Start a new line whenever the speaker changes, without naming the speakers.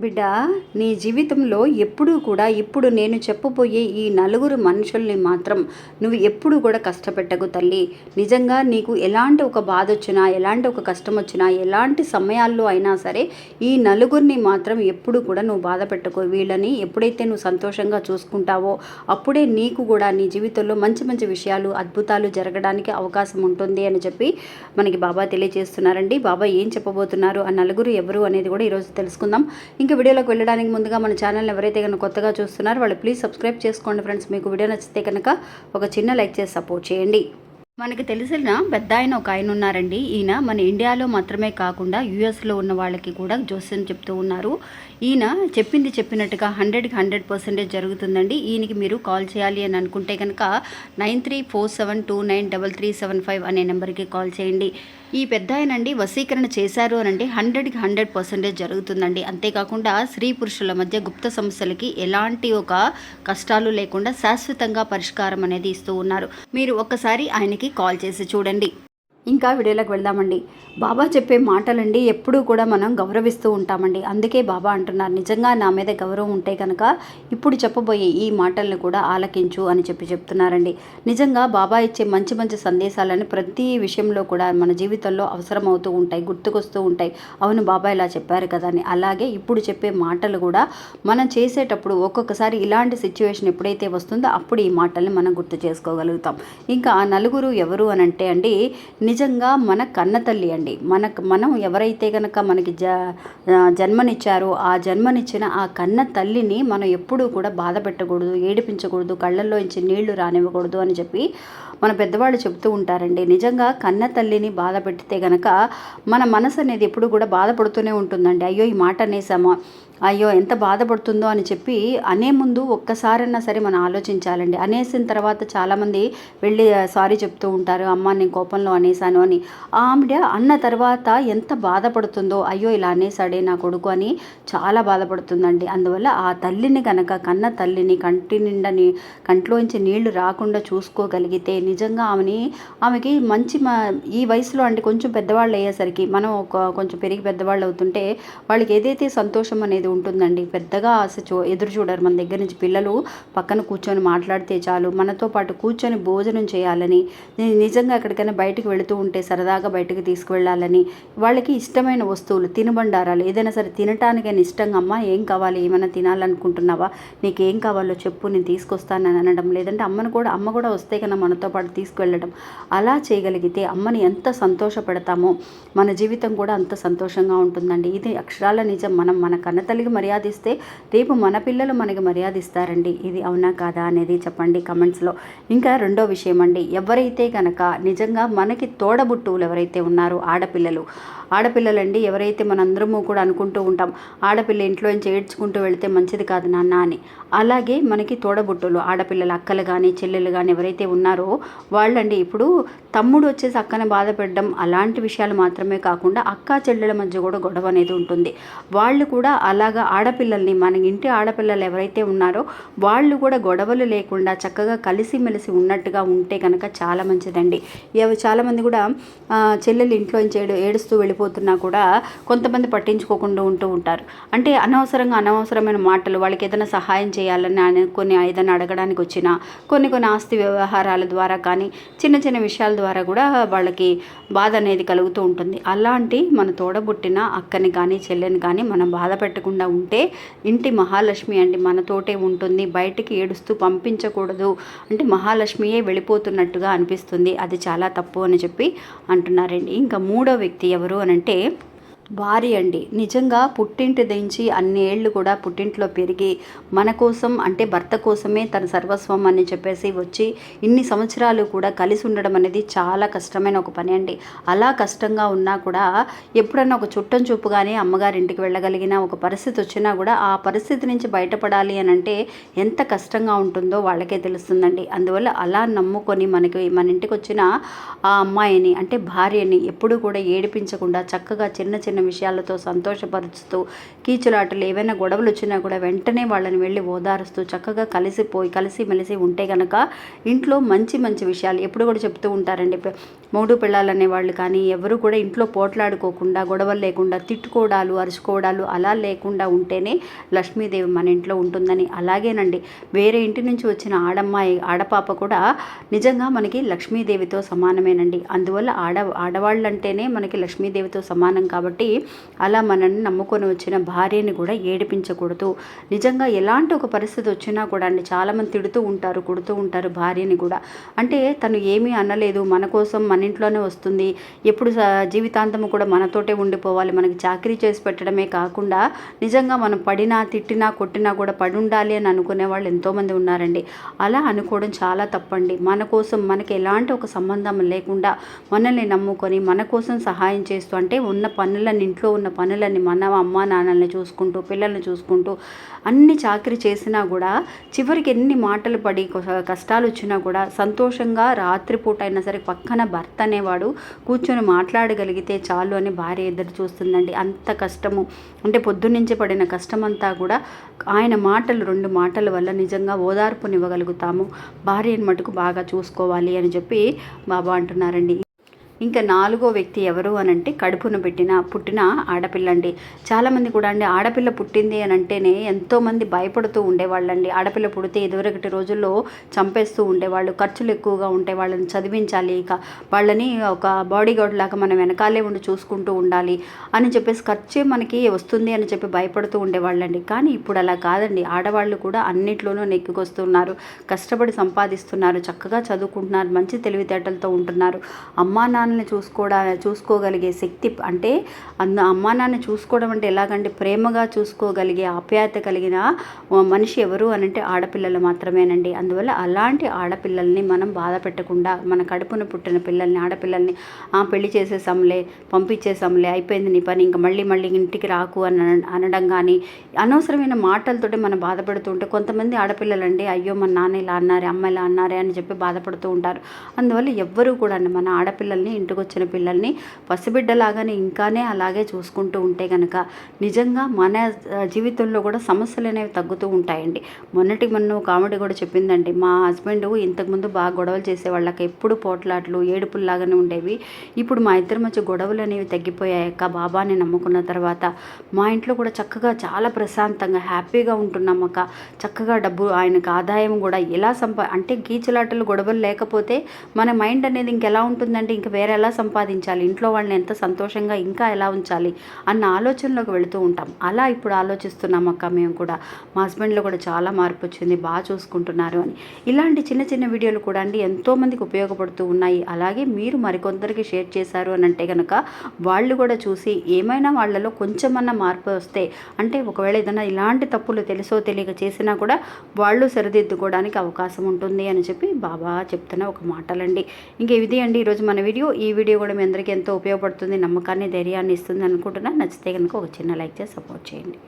బిడ్డ నీ జీవితంలో ఎప్పుడూ కూడా ఇప్పుడు నేను చెప్పబోయే ఈ నలుగురు మనుషుల్ని మాత్రం నువ్వు ఎప్పుడు కూడా కష్టపెట్టకు తల్లి. నిజంగా నీకు ఎలాంటి ఒక బాధ వచ్చినా ఎలాంటి ఒక కష్టం వచ్చినా ఎలాంటి సమయాల్లో అయినా సరే ఈ నలుగురిని మాత్రం ఎప్పుడు కూడా నువ్వు బాధ పెట్టుకో. వీళ్ళని ఎప్పుడైతే నువ్వు సంతోషంగా చూసుకుంటావో అప్పుడే నీకు కూడా నీ జీవితంలో మంచి మంచి విషయాలు అద్భుతాలు జరగడానికి అవకాశం ఉంటుంది అని చెప్పి మనకి బాబా తెలియజేస్తున్నారండి. బాబా ఏం చెప్పబోతున్నారు? ఆ నలుగురు ఎవరు అనేది కూడా ఈరోజు తెలుసుకుందాం. ఇంకా వీడియోలోకి వెళ్ళడానికి ముందుగా మన ఛానల్ ఎవరైతే కనుక కొత్తగా చూస్తున్నారో వాళ్ళు ప్లీజ్ సబ్స్క్రైబ్ చేసుకోండి ఫ్రెండ్స్ మీకు వీడియో నచ్చితే కనుక ఒక చిన్న లైక్ చేసి సపోర్ట్ చేయండి. మనకి తెలిసిన పెద్ద ఆయన ఒక ఆయన ఉన్నారండి. ఈయన మన ఇండియాలో మాత్రమే కాకుండా యూఎస్లో ఉన్న వాళ్ళకి కూడా జోస్యం చెప్తూ ఉన్నారు. ఈయన చెప్పింది చెప్పినట్టుగా హండ్రెడ్కి హండ్రెడ్ పర్సెంటేజ్ జరుగుతుందండి. ఈయనకి మీరు కాల్ చేయాలి అని అనుకుంటే కనుక nine three four seven two nine double three seven five అనే నెంబర్కి కాల్ చేయండి. ఈ పెద్ద ఆయనండి వశీకరణ చేశారు అని హండ్రెడ్కి హండ్రెడ్ పర్సెంటేజ్ జరుగుతుందండి. అంతేకాకుండా స్త్రీ పురుషుల మధ్య గుప్త సమస్యలకి ఎలాంటి ఒక కష్టాలు లేకుండా శాశ్వతంగా పరిష్కారం అనేది ఇస్తూ ఉన్నారు. మీరు ఒక్కసారి ఆయనకి కాల్ చేసి చూడండి. ఇంకా వీడియోలోకి వెళ్దామండి. బాబా చెప్పే మాటలండి ఎప్పుడూ కూడా మనం గౌరవిస్తూ ఉంటామండి. అందుకే బాబా అంటున్నారు నిజంగా నా మీద గౌరవం ఉంటే కనుక ఇప్పుడు చెప్పబోయే ఈ మాటల్ని కూడా ఆలకించు అని చెప్పి చెప్తున్నారండి. నిజంగా బాబా ఇచ్చే మంచి మంచి సందేశాలని ప్రతి విషయంలో కూడా మన జీవితంలో అవసరం అవుతూ ఉంటాయి గుర్తుకొస్తూ ఉంటాయి. అవును బాబా ఇలా చెప్పారు కదా అని. అలాగే ఇప్పుడు చెప్పే మాటలు కూడా మనం చేసేటప్పుడు ఒక్కొక్కసారి ఇలాంటి సిచ్యువేషన్ ఎప్పుడైతే వస్తుందో అప్పుడు ఈ మాటల్ని మనం గుర్తు చేసుకోగలుగుతాం. ఇంకా ఆ నలుగురు ఎవరు అని అంటే అండి నిజంగా మన కన్న తల్లి అండి. మనకు మనం ఎవరైతే కనుక మనకి జ జన్మనిచ్చారో ఆ జన్మనిచ్చిన ఆ కన్న తల్లిని మనం ఎప్పుడూ కూడా బాధ పెట్టకూడదు ఏడిపించకూడదు కళ్ళల్లో నుంచి నీళ్ళు రానివ్వకూడదు అని చెప్పి మన పెద్దవాళ్ళు చెప్తూ ఉంటారండి. నిజంగా కన్న తల్లిని బాధ పెడితే గనక మన మనసు అనేది ఎప్పుడు కూడా బాధపడుతూనే ఉంటుందండి. అయ్యో ఈ మాట అనేసామా? అయ్యో ఎంత బాధపడుతుందో అని చెప్పి అనే ముందు ఒక్కసారన్నా సరే మనం ఆలోచించాలండి. అనేసిన తర్వాత చాలామంది వెళ్ళి సారీ చెప్తూ ఉంటారు. అమ్మ నేను కోపంలో అనేసాను అని. ఆమె అన్న తర్వాత ఎంత బాధపడుతుందో అయ్యో ఇలా అనేసాడే నా కొడుకు అని చాలా బాధపడుతుందండి. అందువల్ల ఆ తల్లిని కనుక కన్న తల్లిని కంటి నిండా నీ కంట్లోంచి నీళ్ళు రాకుండా చూసుకోగలిగితే నిజంగా ఆమెని ఆమెకి మంచి మా ఈ వయసులో అంటే కొంచెం పెద్దవాళ్ళు అయ్యేసరికి మనం ఒక కొంచెం పెరిగి పెద్దవాళ్ళు అవుతుంటే వాళ్ళకి ఏదైతే సంతోషం అనేది ఉంటుందండి. పెద్దగా ఆశ చూ ఎదురు చూడరు మన దగ్గర నుంచి పిల్లలు పక్కన కూర్చొని మాట్లాడితే చాలు. మనతో పాటు కూర్చొని భోజనం చేయాలని నేను నిజంగా ఎక్కడికైనా బయటకు వెళుతూ ఉంటే సరదాగా బయటకు తీసుకువెళ్ళాలని వాళ్ళకి ఇష్టమైన వస్తువులు తినుబండారాలు ఏదైనా సరే తినటానికైనా ఇష్టంగా అమ్మ ఏం కావాలి? ఏమైనా తినాలనుకుంటున్నావా? నీకు ఏం కావాలో చెప్పు నేను తీసుకొస్తానని అనడం లేదంటే అమ్మను కూడా అమ్మ కూడా వస్తే కన్నా మనతో పాటు తీసుకువెళ్ళడం. అలా చేయగలిగితే అమ్మని ఎంత సంతోషపెడతామో మన జీవితం కూడా అంత సంతోషంగా ఉంటుందండి. ఇది అక్షరాల నిజం. మనం మన మర్యాద ఇస్తే రేపు మన పిల్లలు మనకి మర్యాదిస్తారండి. ఇది అవునా కాదా అనేది చెప్పండి కమెంట్స్లో. ఇంకా రెండో విషయం అండి ఎవరైతే కనుక నిజంగా మనకి తోడబుట్టువులు ఎవరైతే ఉన్నారో ఆడపిల్లలు ఆడపిల్లలండి ఎవరైతే మనందరము కూడా అనుకుంటూ ఉంటాం ఆడపిల్ల ఇంట్లో నుంచి ఏడ్చుకుంటూ వెళితే మంచిది కాదు నాన్న అని. అలాగే మనకి తోడబుట్టులు ఆడపిల్లలు అక్కలు కానీ చెల్లెలు కానీ ఎవరైతే ఉన్నారో వాళ్ళండి ఇప్పుడు తమ్ముడు వచ్చేసి అక్కని బాధ పెట్టడం అలాంటి విషయాలు మాత్రమే కాకుండా అక్క చెల్లెల మధ్య కూడా గొడవ అనేది ఉంటుంది. వాళ్ళు కూడా అలా అలాగా ఆడపిల్లల్ని మన ఇంటి ఆడపిల్లలు ఎవరైతే ఉన్నారో వాళ్ళు కూడా గొడవలు లేకుండా చక్కగా కలిసిమెలిసి ఉన్నట్టుగా ఉంటే కనుక చాలా మంచిదండి. చాలామంది కూడా చెల్లెలు ఇంట్లో నుంచి ఏడు ఏడుస్తూ వెళ్ళిపోతున్నా కూడా కొంతమంది పట్టించుకోకుండా ఉంటూ ఉంటారు. అంటే అనవసరంగా అనవసరమైన మాటలు వాళ్ళకి ఏదైనా సహాయం చేయాలని అని కొన్ని ఏదైనా అడగడానికి వచ్చినా కొన్ని కొన్ని ఆస్తి వ్యవహారాల ద్వారా కానీ చిన్న చిన్న విషయాల ద్వారా కూడా వాళ్ళకి బాధ అనేది కలుగుతూ ఉంటుంది. అలాంటి మన తోడబుట్టిన అక్కని కానీ చెల్లెని కానీ మనం బాధ పెట్టకుండా ఉంటే ఇంటి మహాలక్ష్మి అండి మనతోటే ఉంటుంది. బయటికి ఏడుస్తూ పంపించకూడదు. అంటే మహాలక్ష్మియే వెళ్ళిపోతున్నట్టుగా అనిపిస్తుంది. అది చాలా తప్పు అని చెప్పి అంటున్నారండి. ఇంకా మూడో వ్యక్తి ఎవరు అని అంటే భార్య అండి. నిజంగా పుట్టింటి దించి అన్ని ఏళ్ళు కూడా పుట్టింట్లో పెరిగి మన కోసం అంటే భర్త కోసమే తన సర్వస్వం అని చెప్పేసి వచ్చి ఇన్ని సంవత్సరాలు కూడా కలిసి ఉండడం అనేది చాలా కష్టమైన ఒక పని అండి. అలా కష్టంగా ఉన్నా కూడా ఎప్పుడన్నా ఒక చుట్టం చూపుగానే అమ్మగారింటికి వెళ్ళగలిగిన ఒక పరిస్థితి వచ్చినా కూడా ఆ పరిస్థితి నుంచి బయటపడాలి అని అంటే ఎంత కష్టంగా ఉంటుందో వాళ్ళకే తెలుస్తుందండి. అందువల్ల అలా నమ్ముకొని మనకి మన ఇంటికి వచ్చిన ఆ అమ్మాయిని అంటే భార్యని ఎప్పుడూ కూడా ఏడిపించకుండా చక్కగా చిన్న చిన్న చిన్న విషయాలతో సంతోషపరుచుతూ కీచులాటలు ఏవైనా గొడవలు వచ్చినా కూడా వెంటనే వాళ్ళని వెళ్ళి ఓదారుస్తూ చక్కగా కలిసిపోయి కలిసి మెలిసి ఉంటే కనుక ఇంట్లో మంచి మంచి విషయాలు ఎప్పుడు కూడా చెప్తూ ఉంటారండి. మూడు పిల్లలనే వాళ్ళు కానీ ఎవరు కూడా ఇంట్లో పోట్లాడుకోకుండా గొడవలు లేకుండా తిట్టుకోవడాలు అరుచుకోవడాలు అలా లేకుండా ఉంటేనే లక్ష్మీదేవి మన ఇంట్లో ఉంటుందని. అలాగేనండి. వేరే ఇంటి నుంచి వచ్చిన ఆడమ్మాయి ఆడపాప కూడా నిజంగా మనకి లక్ష్మీదేవితో సమానమేనండి. అందువల్ల ఆడ ఆడవాళ్ళంటేనే మనకి లక్ష్మీదేవితో సమానం కాబట్టి అలా మనల్ని నమ్ముకొని వచ్చిన భార్యని కూడా ఏడిపించకూడదు. నిజంగా ఎలాంటి ఒక పరిస్థితి వచ్చినా కూడా అండి చాలామంది తిడుతూ ఉంటారు కొడుతూ ఉంటారు భార్యని కూడా. అంటే తను ఏమీ అనలేదు మన కోసం మన ఇంట్లోనే వస్తుంది. ఎప్పుడు జీవితాంతము కూడా మనతోటే ఉండిపోవాలి. మనకి చాకరీ చేసి పెట్టడమే కాకుండా నిజంగా మనం పడినా తిట్టినా కొట్టినా కూడా పడి ఉండాలి అని అనుకునే వాళ్ళు ఎంతోమంది ఉన్నారండి. అలా అనుకోవడం చాలా తప్పండి. మన కోసం మనకి ఎలాంటి ఒక సంబంధం లేకుండా మనల్ని నమ్ముకొని మన కోసం సహాయం చేస్తూ అంటే ఉన్న పనులని ఇంట్లో ఉన్న పనులన్నీ మన అమ్మ నాన్నల్ని చూసుకుంటూ పిల్లల్ని చూసుకుంటూ అన్ని చాకరీ చేసినా కూడా చివరికి ఎన్ని మాటలు పడి కష్టాలు వచ్చినా కూడా సంతోషంగా రాత్రిపూట అయినా సరే పక్కన భర్త అనేవాడు కూర్చొని మాట్లాడగలిగితే చాలు అని భార్య ఎదురు చూస్తుందండి. అంత కష్టము. అంటే పొద్దున్నుంచి పడిన కష్టమంతా కూడా ఆయన మాటలు రెండు మాటల వల్ల నిజంగా ఓదార్పునివ్వగలుగుతాము. భార్యని మటుకు బాగా చూసుకోవాలి అని చెప్పి బాబా అంటున్నారండి. ఇంకా నాలుగో వ్యక్తి ఎవరు అనంటే కడుపును కడుపున పెట్టిన పుట్టిన ఆడపిల్లండి. చాలామంది కూడా అండి ఆడపిల్ల పుట్టింది అని అంటేనే ఎంతోమంది భయపడుతూ ఉండేవాళ్ళండి. ఆడపిల్ల పుడితే ఇదివరకటి రోజుల్లో చంపేస్తూ ఉండేవాళ్ళు ఖర్చులు ఎక్కువగా ఉంటే వాళ్ళని చదివించాలి ఇక. వాళ్ళని ఒక బాడీ గార్డ్ లాగా మనం వెనకాలే ఉండి చూసుకుంటూ ఉండాలి అని చెప్పేసి ఖర్చే మనకి వస్తుంది అని చెప్పి భయపడుతూ ఉండేవాళ్ళండి. కానీ ఇప్పుడు అలా కాదండి. ఆడవాళ్ళు కూడా అన్నిట్లోనూ నెక్కికొస్తున్నారు కష్టపడి సంపాదిస్తున్నారు చక్కగా చదువుకుంటున్నారు మంచి తెలివితేటలతో ఉంటున్నారు. అమ్మా నాన్నని చూసుకోవడా చూసుకోగలిగే శక్తి అంటే అన్న అమ్మా నాన్న చూసుకోవడం అంటే ఎలాగంటే ప్రేమగా చూసుకోగలిగే ఆప్యాయత కలిగిన మనిషి ఎవరు అని అంటే ఆడపిల్లలు మాత్రమేనండి. అందువల్ల అలాంటి ఆడపిల్లల్ని మనం బాధ పెట్టకుండా మన కడుపున పుట్టిన పిల్లల్ని ఆడపిల్లల్ని "ఆ, పెళ్ళి చేసేసాంలే పంపించేసాంలే అయిపోయింది నీ పని ఇంకా మళ్ళీ మళ్ళీ ఇంటికి రాకు అని అనడం కానీ అనవసరమైన మాటలతోటి మనం బాధపడుతూ ఉంటే కొంతమంది ఆడపిల్లలండి అయ్యో మన నాన్న ఇలా అన్నారే అమ్మ ఇలా అన్నారే అని చెప్పి బాధపడుతూ ఉంటారు. అందువల్ల ఎవ్వరూ కూడా అండి మన ఆడపిల్లల్ని ఇంటికి వచ్చిన పిల్లల్ని పసిబిడ్డలాగానే ఇంకానే అలాగే చూసుకుంటూ ఉంటే కనుక నిజంగా మన జీవితంలో కూడా సమస్యలు అనేవి తగ్గుతూ ఉంటాయండి. మొన్నటి మొన్న కామెడీ కూడా చెప్పిందండి మా హస్బెండ్ ఇంతకుముందు బాగా గొడవలు చేసేవాళ్ళకి ఎప్పుడు పోట్లాట్లు ఏడుపుల్లాగానే ఉండేవి. ఇప్పుడు మా ఇద్దరి మధ్య గొడవలు అనేవి తగ్గిపోయాక బాబాని నమ్ముకున్న తర్వాత మా ఇంట్లో కూడా చక్కగా చాలా ప్రశాంతంగా హ్యాపీగా ఉంటున్నాం అక్క. చక్కగా డబ్బు ఆయనకు ఆదాయం కూడా ఎలా సంపా అంటే గీచులాటలు గొడవలు లేకపోతే మన మైండ్ అనేది ఇంకెలా ఉంటుందంటే ఇంక వేరే ఎలా సంపాదించాలి? ఇంట్లో వాళ్ళని ఎంత సంతోషంగా ఇంకా ఎలా ఉంచాలి? అన్న ఆలోచనలోకి వెళుతూ ఉంటాం. అలా ఇప్పుడు ఆలోచిస్తున్నాం అక్క మేము కూడా. మా హస్బెండ్లో కూడా చాలా మార్పు వచ్చింది. బాగా చూసుకుంటున్నారు అని. ఇలాంటి చిన్న చిన్న వీడియోలు కూడా అండి ఎంతోమందికి ఉపయోగపడుతూ ఉన్నాయి. అలాగే మీరు మరికొందరికి షేర్ చేశారు అని అంటే కనుక వాళ్ళు కూడా చూసి ఏమైనా వాళ్ళలో కొంచెమన్నా మార్పు వస్తే అంటే ఒకవేళ ఏదైనా ఇలాంటి తప్పులు తెలుసో తెలియక చేసినా కూడా వాళ్ళు సరిదిద్దుకోవడానికి అవకాశం ఉంటుంది అని చెప్పి బాబా చెప్తున్న ఒక మాటలండి. ఇంకా ఇది అండి. ఈరోజు మన వీడియో. ఈ వీడియో కూడా మీ అందరికీ ఎంతో ఉపయోగపడుతుంది నమ్మకాన్ని ధైర్యాన్ని ఇస్తుంది అనుకుంటున్నా. నచ్చితే కనుక ఒక చిన్న లైక్ చేసి సపోర్ట్ చేయండి.